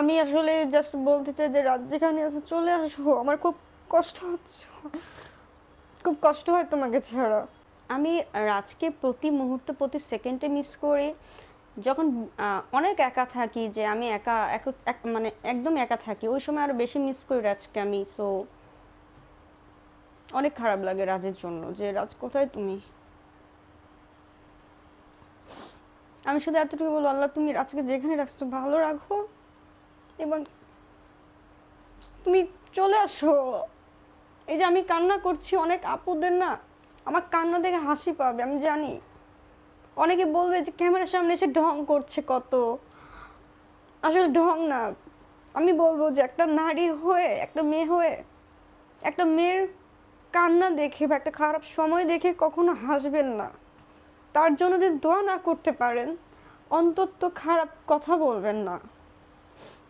আমি আসলে জাস্ট বলতে চাই যে রাত যেখানে আছে, চলে আসো। আমার খুব কষ্ট হচ্ছে। খুব কষ্ট হয় তোমাকে ছাড়া। আমি রাজকে প্রতি মুহূর্তে, প্রতি সেকেন্ডে মিস করি যখন অনেক একা থাকি যে আমি একা, এক- মানে একদম একা থাকি, ওই সময় আরও বেশি মিস করি রাজকে আমি। সো অনেক খারাপ লাগে রাজের জন্য যে, রাজ, কোথায় তুমি? আমি শুধু এতটুকু বলব, আল্লাহ, তুমি রাজকে যেখানে রাখছো, ভালো রাখো। এবং তুমি চলে আসো। এই যে আমি কান্না করছি, অনেক আপুদের না, আমার কান্না দেখে হাসি পাবে, আমি জানি। অনেকে বলবে যে ক্যামেরার সামনে এসে ঢং করছে কত। আসলে ঢং না, আমি বলব যে একটা নারী হয়ে, একটা মেয়ে হয়ে, একটা মেয়ের কান্না দেখে বা একটা খারাপ সময় দেখে কখনো হাসবেন না। তার জন্য যদি দোয়া না করতে পারেন, অন্তত খারাপ কথা বলবেন না।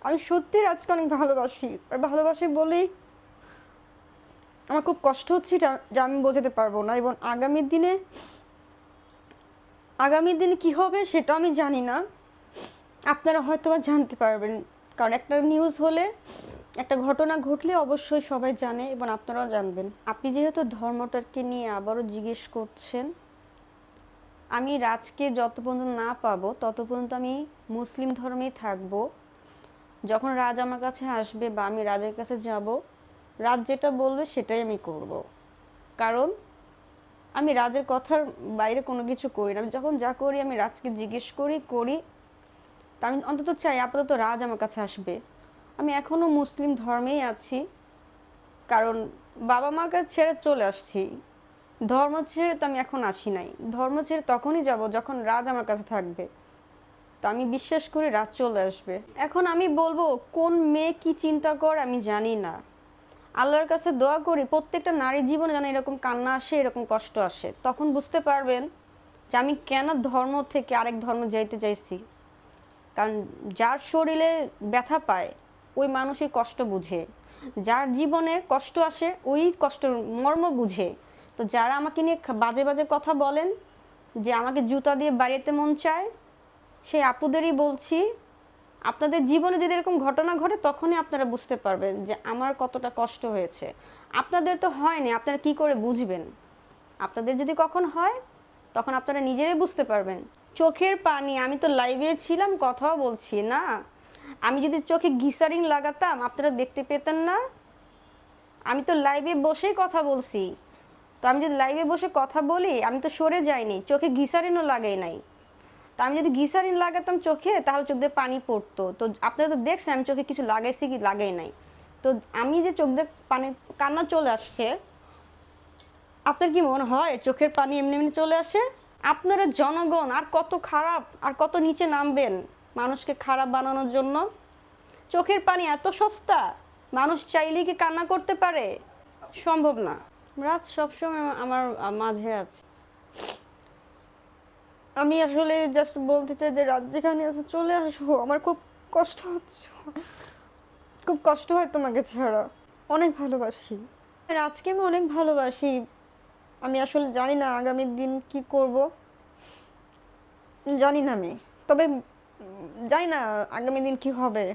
আমি সত্যি রাজকে অনেক ভালোবাসি। আর ভালোবাসি বলেই আমার খুব কষ্ট হচ্ছে যা আমি বোঝাতে পারব না এবং আগামী দিনে আগামী দিনে কি হবে সেটা আমি জানি না। আপনারা হয়তো বা জানতে পারবেন, কারণ একটা নিউজ হলে, একটা ঘটনা ঘটলে অবশ্যই সবাই জানে এবং আপনারাও জানবেন। আপনি যেহেতু ধর্মটাকে নিয়ে আবারও জিজ্ঞেস করছেন, আমি রাজকে যত পর্যন্ত না পাবো তত পর্যন্ত আমি মুসলিম ধর্মেই থাকব। যখন রাজ আমার কাছে আসবে বা আমি রাজের কাছে যাব, রাজ যেটা বলবে সেটাই আমি করব। কারণ আমি রাজের কথার বাইরে কোনো কিছু করি না। আমি যখন যা করি, আমি রাজকে জিজ্ঞেস করি করি, তা আমি অন্তত চাই আপাতত রাজ আমার কাছে আসবে। আমি এখনও মুসলিম ধর্মেই আছি, কারণ বাবা মার কাছে ছেড়ে চলে আসছি। ধর্ম ছেড়ে তো আমি এখন আসি নাই। ধর্ম ছেড়ে তখনই যাব যখন রাজ আমার কাছে থাকবে। তো আমি বিশ্বাস করি রাত চলে আসবে। এখন আমি বলব, কোন মেয়ে কি চিন্তা কর আমি জানি না। আল্লাহর কাছে দোয়া করি, প্রত্যেকটা নারী জীবনে যেন এরকম কান্না আসে, এরকম কষ্ট আসে। তখন বুঝতে পারবেন যে আমি কেন ধর্ম থেকে আরেক ধর্ম যাইতে চাইছি। কারণ যার শরীরে ব্যথা পায়, ওই মানুষই কষ্ট বুঝে। যার জীবনে কষ্ট আসে, ওই কষ্টের মর্ম বুঝে। তো যারা আমাকে নিয়ে বাজে বাজে কথা বলেন, যে আমাকে জুতা দিয়ে বাড়িতে মন চায় সেই আপুদেরই বলছি, আপনাদের জীবনে যদি এরকম ঘটনা ঘটে, তখনই আপনারা বুঝতে পারবেন যে আমার কতটা কষ্ট হয়েছে। আপনাদের তো হয়নি, আপনারা কি করে বুঝবেন? আপনাদের যদি কখন হয়, তখন আপনারা নিজেরাই বুঝতে পারবেন। চোখের পানি, আমি তো লাইভে ছিলাম, কথাও বলছি না। আমি যদি চোখে গিসারিং লাগাতাম, আপনারা দেখতে পেতেন না। আমি তো লাইভে বসেই কথা বলছি। তো আমি যদি লাইভে বসে কথা বলি, আমি তো সরে যাইনি, চোখে গিসারিনও লাগাই নাই। তা আমি যদি গিসারিন লাগাতাম চোখে, তাহলে চোখ দিয়ে পানি পড়তো। তো আপনারা তো দেখছেন, আমি চোখে কিছু লাগাইছি কি লাগাই নাই। তো আমি যে চোখ দিয়ে পানি, কান্না চলে আসছে, আপনার কি মনে হয়, চোখের পানি এমনি এমনি চলে আসে? আপনারা জনগণ, আর কত খারাপ, আর কত নিচে নামবেন মানুষকে খারাপ বানানোর জন্য? চোখের পানি এত সস্তা, মানুষ চাইলেই কি কান্না করতে পারে? সম্ভব না। রাত সবসময় আমার মাঝে আছে। আমি আসলে জাস্ট বলতে চাই যে রাত যেখানে আছে চলে আসো। আমার খুব কষ্ট হচ্ছে। খুব কষ্ট হয় তোমাকে ছাড়া। অনেক ভালোবাসি। আর আজকে আমি অনেক ভালোবাসি। আমি আসলে জানি না আগামী দিন কি করব। জানি না আমি। তবে জানি না আগামী দিন কি হবে।